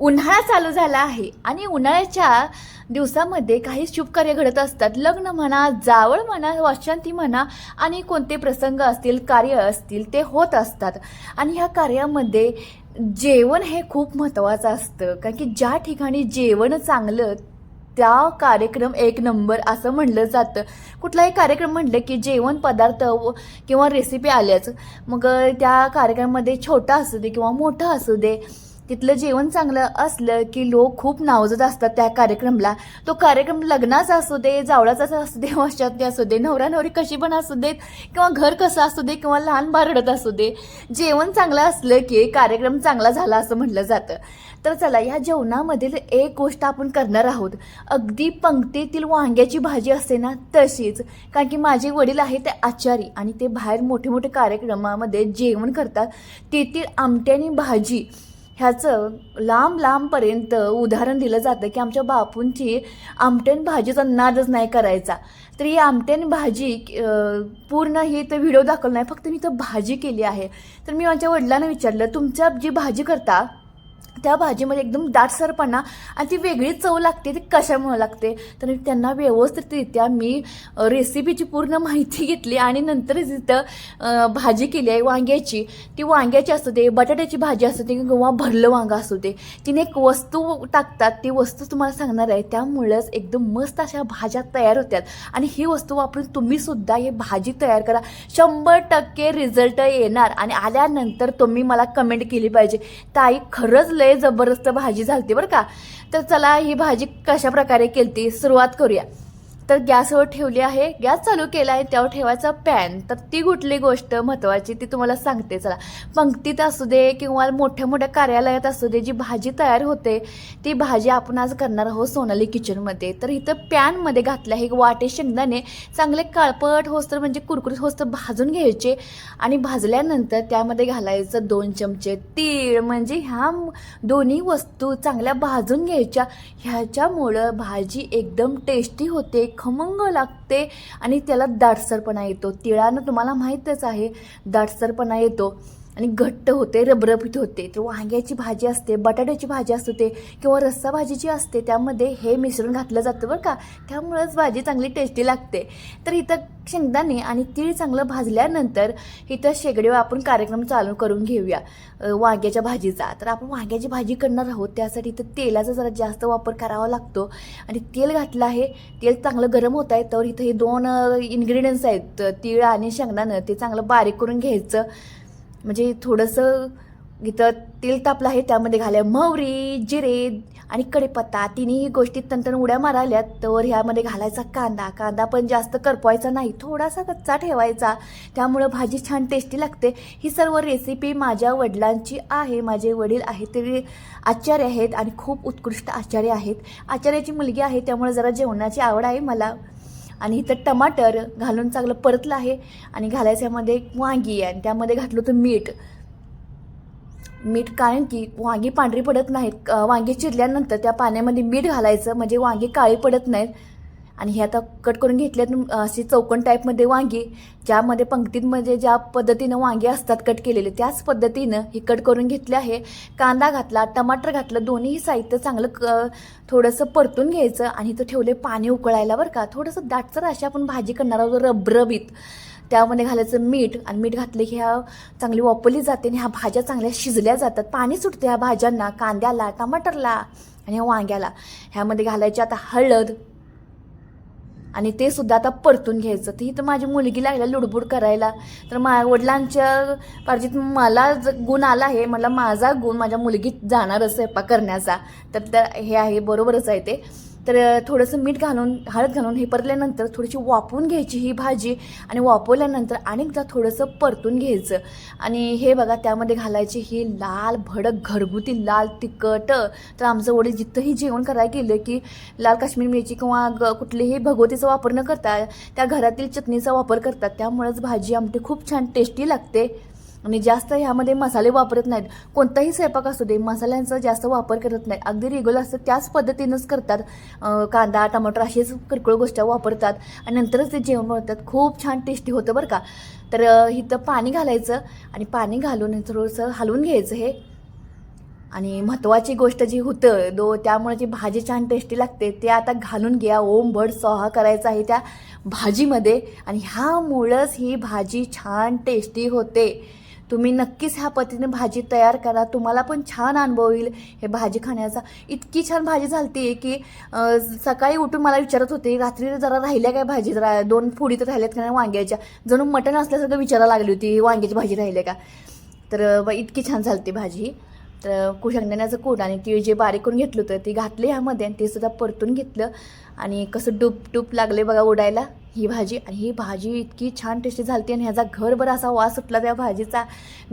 उन्हाळा चालू झाला आहे आणि उन्हाळ्याच्या दिवसामध्ये काही शुभकार्य घडत असतात. लग्न म्हणा जावळ म्हणा वर्षांती म्हणा आणि कोणते प्रसंग असतील कार्य असतील ते होत असतात. आणि ह्या कार्यामध्ये जेवण हे खूप महत्त्वाचं असतं. कारण की ज्या ठिकाणी जेवण चांगलं त्या कार्यक्रम एक नंबर असं म्हणलं जातं. कुठलाही कार्यक्रम म्हणलं की जेवण पदार्थ किंवा रेसिपी आल्याच. मग त्या कार्यक्रमामध्ये छोटा असू दे किंवा मोठा असू दे तिथलं जेवण चांगलं असलं की लोक खूप नावजत असतात त्या कार्यक्रमला. तो कार्यक्रम लग्नाचा असू दे जावळाचा असू दे वर्षातली असू दे नवरा नवरी कशी पण असू देत किंवा घर कसं असू दे किंवा लहान बारडत असू दे जेवण चांगलं असलं की कार्यक्रम चांगला झाला असं म्हटलं जातं. तर चला ह्या जेवणामधील एक गोष्ट आपण करणार आहोत. अगदी पंक्तीतील वांग्याची भाजी असते ना तशीच. कारण की माझे वडील आहे ते आचारी आणि ते बाहेर मोठे मोठे कार्यक्रमामध्ये जेवण करतात. तेथील आमट्यानी भाजी ह्याचं लांब लांबपर्यंत उदाहरण दिलं जातं की आमच्या बापूंची आमट्यान भाजीचा नादच नाही करायचा. तर ही आमट्यान भाजी पूर्ण ही तर व्हिडिओ दाखवला नाही फक्त मी तर भाजी केली आहे. तर मी माझ्या वडिलांना विचारलं तुमच्या जी भाजी करता त्या भाजीमध्ये एकदम दाटसरपणा आणि ती वेगळी चव लागते ती कशामुळे लागते? तर त्यांना व्यवस्थितरित्या मी रेसिपीची पूर्ण माहिती घेतली आणि नंतर तिथं भाजी केली आहे वांग्याची. ती वांग्याची असू दे बटाट्याची भाजी असू दे किंवा भरलं वांगा असू दे तिने एक वस्तू टाकतात ती वस्तू तुम्हाला सांगणार आहे. त्यामुळेच एकदम मस्त अशा भाज्या तयार होत्यात. आणि ही वस्तू वापरून तुम्हीसुद्धा हे ही भाजी तयार करा. शंभर टक्के रिझल्ट येणार. आणि आल्यानंतर तुम्ही मला कमेंट केली पाहिजे. ताई खरंच लय जबरदस्त भाजी झालती बरं का. तर चला ही भाजी कशा प्रकारे केलती सुरुवात करूया. तर गॅसवर ठेवली आहे. गॅस चालू केला आहे त्यावर ठेवायचा पॅन. तर ती कुठली गोष्ट महत्त्वाची ती तुम्हाला सांगते. चला. पंक्तीत असू दे किंवा मोठ्या मोठ्या कार्यालयात असू दे जी भाजी तयार होते ती भाजी आपण आज करणार आहोत सोनाली किचनमध्ये. तर इथं पॅनमध्ये घातलं आहे वाटे शेंगदाणे चांगले काळपट होस्तर म्हणजे कुरकुरीत होस्तर भाजून घ्यायचे आणि भाजल्यानंतर त्यामध्ये घालायचं दोन चमचे तीळ. म्हणजे ह्या दोन्ही वस्तू चांगल्या भाजून घ्यायच्या. ह्याच्यामुळं भाजी एकदम टेस्टी होते. खमंग लागते आणि त्याला दाटसरपणा येतो. तिळानं तुम्हाला माहीतच आहे दाटसरपणा येतो. आणि घट्ट होते रबरबीत होते. तर वांग्याची भाजी असते बटाट्याची भाजी असते किंवा रस्सा भाजीची असते त्यामध्ये हे मिश्रण घातलं जातं बरं का. त्यामुळंच भाजी चांगली टेस्टी लागते. तर इथं शेंगदाणे आणि तीळ चांगलं भाजल्यानंतर इथं शेगडीवर आपण कार्यक्रम चालू करून घेऊया वांग्याच्या भाजीचा. तर आपण वांग्याची भाजी करणार आहोत त्यासाठी इथं तेलाचा जरा जास्त वापर करावा लागतो. आणि तेल घातलं आहे तेल चांगलं गरम होत आहे तर इथं हे दोन इन्ग्रेडियंट्स आहेत तीळ आणि शेंगदाणं ते चांगलं बारीक करून घ्यायचं. म्हणजे थोडंसं इथं तेल तापलं आहे त्यामध्ये घाल्या मोहरी जिरे आणि कढीपत्ता. तिन्ही गोष्टी तंतन उड्या माराल्यात तर ह्यामध्ये घालायचा कांदा. कांदा पण जास्त करपवायचा नाही थोडासा कच्चा ठेवायचा. त्यामुळं भाजी छान टेस्टी लागते. ही सर्व रेसिपी माझ्या वडिलांची आहे माझे वडील आहेत ते आचार्य आहेत आणि खूप उत्कृष्ट आचार्य आहेत. आचार्याची मुलगी आहे त्यामुळे जरा जेवणाची आवड आहे मला. आणि इथं टमाटर घालून चांगलं परतलं आहे आणि घालायच्यामध्ये वांगी आहे. आणि त्यामध्ये घातलं होतं मीठ. मीठ कारण की वांगी पांढरी पडत नाहीत. वांगी चिरल्यानंतर त्या पाण्यामध्ये मीठ घालायचं. म्हणजे वांगी काळी पडत नाहीत. आणि हे आता कट करून घेतल्यात अशी चौकण टाईपमध्ये वांगी ज्यामध्ये पंक्तींमध्ये ज्या पद्धतीनं वांगी असतात कट केलेले त्याच पद्धतीनं हे कट करून घेतले आहे. कांदा घातला टमाटर घातलं दोन्हीही साहित्य चांगलं क थोडंसं परतून घ्यायचं आणि इथं ठेवले पाणी उकळायला बरं का. थोडंसं दाटसर अशी आपण भाजी करणार आहोत रबरबीत. त्यामध्ये घालायचं मीठ आणि मीठ घातलं की ह्या चांगली वापरली जाते आणि ह्या भाज्या चांगल्या शिजल्या जातात. पाणी सुटते ह्या भाज्यांना कांद्याला टमाटरला आणि ह्या वांग्याला. ह्यामध्ये घालायची आता हळद आणि ते सुद्धा आता परतून घ्यायचं. तर इथं माझी मुलगी लागल्या लुडबुड करायला. तर मा वडिलांच्या पार्जीत मला ज गुण आला आहे. मला माझा गुण माझ्या मुलगीत जाणारच स्वयंपाक करण्याचा. तर त्या- हे आहे बरोबरच आहे ते. तर थोडंसं मीठ घालून हळद घालून हे परतल्यानंतर थोडीशी वाफवून घ्यायची ही भाजी आणि वापरल्यानंतर अनेकदा थोडंसं परतून घ्यायचं. आणि हे बघा त्यामध्ये घालायची ही लाल भडक घरगुती लाल तिखट. तर आमचं वडील जिथंही जेवण करायला गेलं की लाल काश्मीर मिरची किंवा ग कुठलीही भगवतीचा वापर न करता त्या घरातील चटणीचा वापर करतात. त्यामुळेच भाजी आमटी खूप छान टेस्टी लागते. आणि जास्त ह्यामध्ये मसाले वापरत नाहीत. कोणताही स्वयंपाक असू दे मसाल्यांचा जास्त वापर करत नाहीत. अगदी रेग्युलर असतं त्याच पद्धतीनंच करतात. कांदा टमाटर अशीच किरकोळ गोष्टी वापरतात. आणि नंतरच ते जेवण बनवतात. खूप छान टेस्टी होतं बरं का. तर इथं पाणी घालायचं आणि पाणी घालून थोडंसं हलवून घ्यायचं हे. आणि महत्त्वाची गोष्ट जी होतं दो त्यामुळे जी भाजी छान टेस्टी लागते ते आता घालून घ्या. ओम भड सोहा करायचा आहे त्या भाजीमध्ये. आणि ह्यामुळंच ही भाजी छान टेस्टी होते. तुम्ही नक्कीच ह्या पद्धतीने भाजी तयार करा. तुम्हाला पण छान अनुभव येईल. हे भाजी खाण्याचा. इतकी छान भाजी झालती की सकाळी उठून मला विचारत होते रात्री जरा राहिल्या काय भाजी? जरा दोन फोडी तर राहिल्यात का वांग्याच्या? जणू मटण असल्यासारखं विचारायला लागली होती वांग्याची भाजी राहिली का? तर बा इतकी छान झालती भाजी. तर कुशंगण्याचं कूट आणि ती जे बारीक करून घेतलं होतं ती घातली ह्यामध्ये आणि ते सुद्धा परतून घेतलं. आणि कसं डूप डूप लागले बघा उडायला. ही भाजी आणि ही भाजी इतकी छान टेस्टी झालती आणि ह्याचा घरभर असा वास सुटला त्या भाजीचा.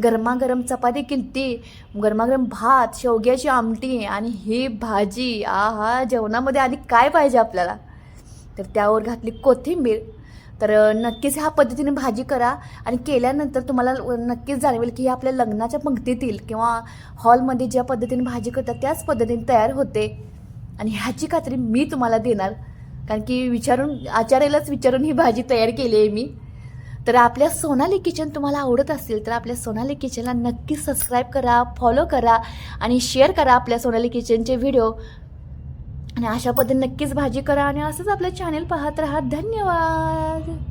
गरमागरम चपाती किलती गरमागरम भात शेवग्याची आमटी आणि ही भाजी. आ हा जेवणामध्ये आधी काय पाहिजे आपल्याला? तर त्यावर घातली कोथिंबीर. तर नक्कीच ह्या पद्धतीने भाजी करा आणि केल्यानंतर तुम्हाला नक्कीच जाणवेल की ही आपल्या लग्नाच्या पंक्तीतील किंवा हॉलमध्ये ज्या पद्धतीने भाजी करतात त्याच पद्धतीने तयार होते. आणि ह्याची खात्री मी तुम्हाला देणार कारण की विचारून आचार्यालाच विचारून ही भाजी तयार केली आहे मी. तर आपल्या सोनाली किचन तुम्हाला आवडत असेल तर आपल्या सोनाली किचनला नक्कीच सबस्क्राईब करा फॉलो करा आणि शेअर करा आपल्या सोनाली किचनचे व्हिडिओ आणि अशा पद्धतीने नक्कीच भाजी करा आणि असंच आपलं चॅनल पाहत राहा. धन्यवाद.